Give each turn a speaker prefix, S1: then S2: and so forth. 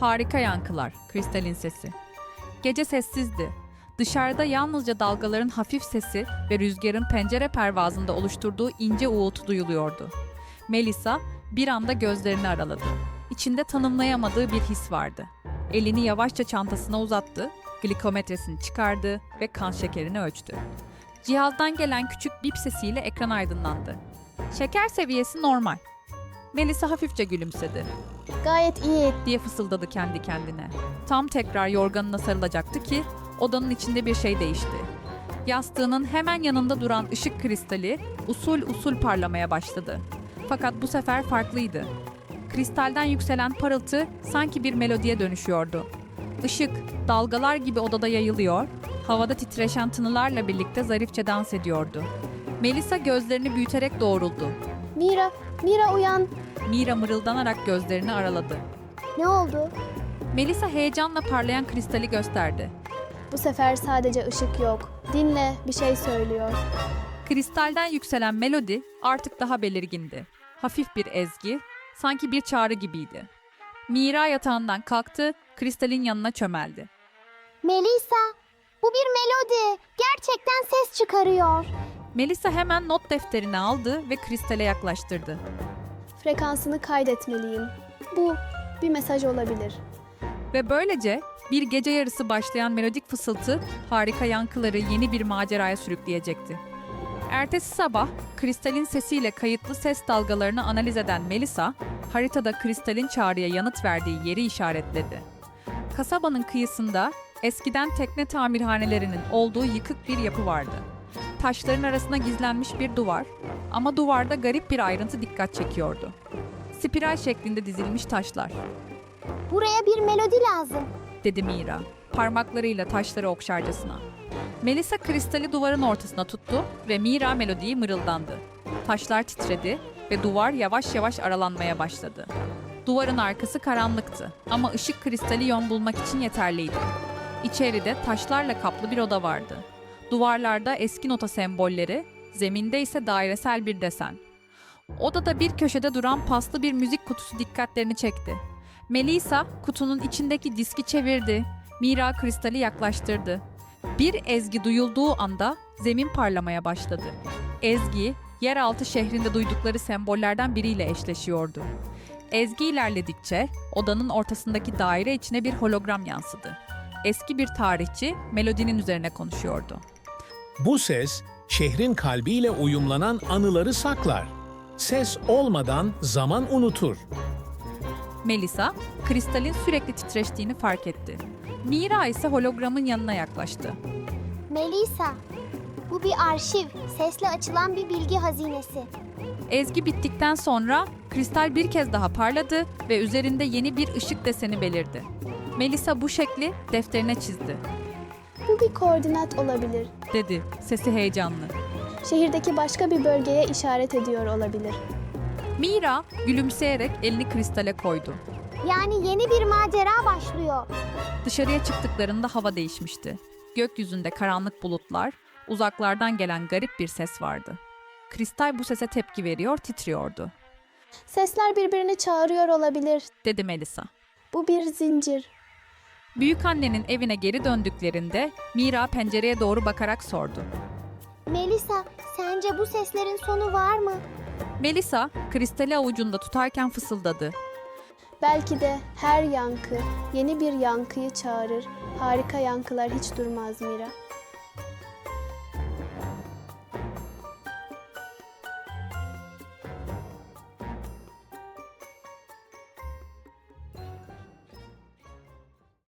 S1: Harika yankılar, kristalin sesi. Gece sessizdi. Dışarıda yalnızca dalgaların hafif sesi ve rüzgarın pencere pervazında oluşturduğu ince uğultu duyuluyordu. Melisa bir anda gözlerini araladı. İçinde tanımlayamadığı bir his vardı. Elini yavaşça çantasına uzattı, glikometresini çıkardı ve kan şekerini ölçtü. Cihazdan gelen küçük bip sesiyle ekran aydınlandı. Şeker seviyesi normal. Melisa hafifçe gülümsedi
S2: Gayet iyi.
S1: diye fısıldadı kendi kendine. Tam tekrar yorganına sarılacaktı ki odanın içinde bir şey değişti. Yastığının hemen yanında duran ışık kristali usul usul parlamaya başladı. Fakat bu sefer farklıydı. Kristalden yükselen parıltı sanki bir melodiye dönüşüyordu. Işık dalgalar gibi odada yayılıyor, havada titreşen tınılarla birlikte zarifçe dans ediyordu. Melisa gözlerini büyüterek doğruldu.
S2: Mira, Mira uyan.
S1: Mira mırıldanarak gözlerini araladı.
S2: Ne oldu?
S1: Melisa heyecanla parlayan kristali gösterdi.
S2: Bu sefer sadece ışık yok. Dinle, bir şey söylüyor.
S1: Kristalden yükselen melodi artık daha belirgindi. Hafif bir ezgi, sanki bir çağrı gibiydi. Mira yatağından kalktı, kristalin yanına çömeldi.
S3: Melisa, bu bir melodi. Gerçekten ses çıkarıyor.
S1: Melisa hemen not defterini aldı ve kristale yaklaştırdı.
S2: Frekansını kaydetmeliyim. Bu bir mesaj olabilir.
S1: Ve böylece bir gece yarısı başlayan melodik fısıltı harika yankıları yeni bir maceraya sürükleyecekti. Ertesi sabah kristalin sesiyle kayıtlı ses dalgalarını analiz eden Melisa, haritada kristalin çağrıya yanıt verdiği yeri işaretledi. Kasabanın kıyısında eskiden tekne tamirhanelerinin olduğu yıkık bir yapı vardı. Taşların arasına gizlenmiş bir duvar ama duvarda garip bir ayrıntı dikkat çekiyordu. Spiral şeklinde dizilmiş taşlar.
S3: Buraya bir melodi lazım.
S1: dedi Mira, parmaklarıyla taşları okşarcasına. Melisa kristali duvarın ortasına tuttu ve Mira melodiyi mırıldandı. Taşlar titredi ve duvar yavaş yavaş aralanmaya başladı. Duvarın arkası karanlıktı ama ışık kristali yön bulmak için yeterliydi. İçeride taşlarla kaplı bir oda vardı. Duvarlarda eski nota sembolleri, zeminde ise dairesel bir desen. Odada bir köşede duran paslı bir müzik kutusu dikkatlerini çekti. Melisa kutunun içindeki diski çevirdi. Mira kristali yaklaştırdı. Bir ezgi duyulduğu anda zemin parlamaya başladı. Ezgi, yeraltı şehrinde duydukları sembollerden biriyle eşleşiyordu. Ezgi ilerledikçe odanın ortasındaki daire içine bir hologram yansıdı. Eski bir tarihçi melodinin üzerine konuşuyordu.
S4: Bu ses, şehrin kalbiyle uyumlanan anıları saklar. Ses olmadan zaman unutur.
S1: Melisa, kristalin sürekli titreştiğini fark etti. Mira ise hologramın yanına yaklaştı.
S3: Melisa, bu bir arşiv. Sesle açılan bir bilgi hazinesi.
S1: Ezgi bittikten sonra kristal bir kez daha parladı ve üzerinde yeni bir ışık deseni belirdi. Melisa bu şekli defterine çizdi,
S2: Bu bir koordinat olabilir.
S1: dedi sesi heyecanlı.
S2: Şehirdeki başka bir bölgeye işaret ediyor olabilir.
S1: Mira gülümseyerek elini kristale koydu.
S3: Yani yeni bir macera başlıyor.
S1: Dışarıya çıktıklarında hava değişmişti. Gökyüzünde karanlık bulutlar, uzaklardan gelen garip bir ses vardı. Kristal bu sese tepki veriyor, titriyordu,
S2: Sesler birbirini çağırıyor olabilir.
S1: dedi Melisa.
S2: Bu bir zincir.
S1: Büyükannenin evine geri döndüklerinde Mira pencereye doğru bakarak sordu.
S3: Melisa, sence bu seslerin sonu var mı?
S1: Melisa kristali avucunda tutarken fısıldadı.
S2: Belki de her yankı yeni bir yankıyı çağırır. Harika yankılar hiç durmaz Mira.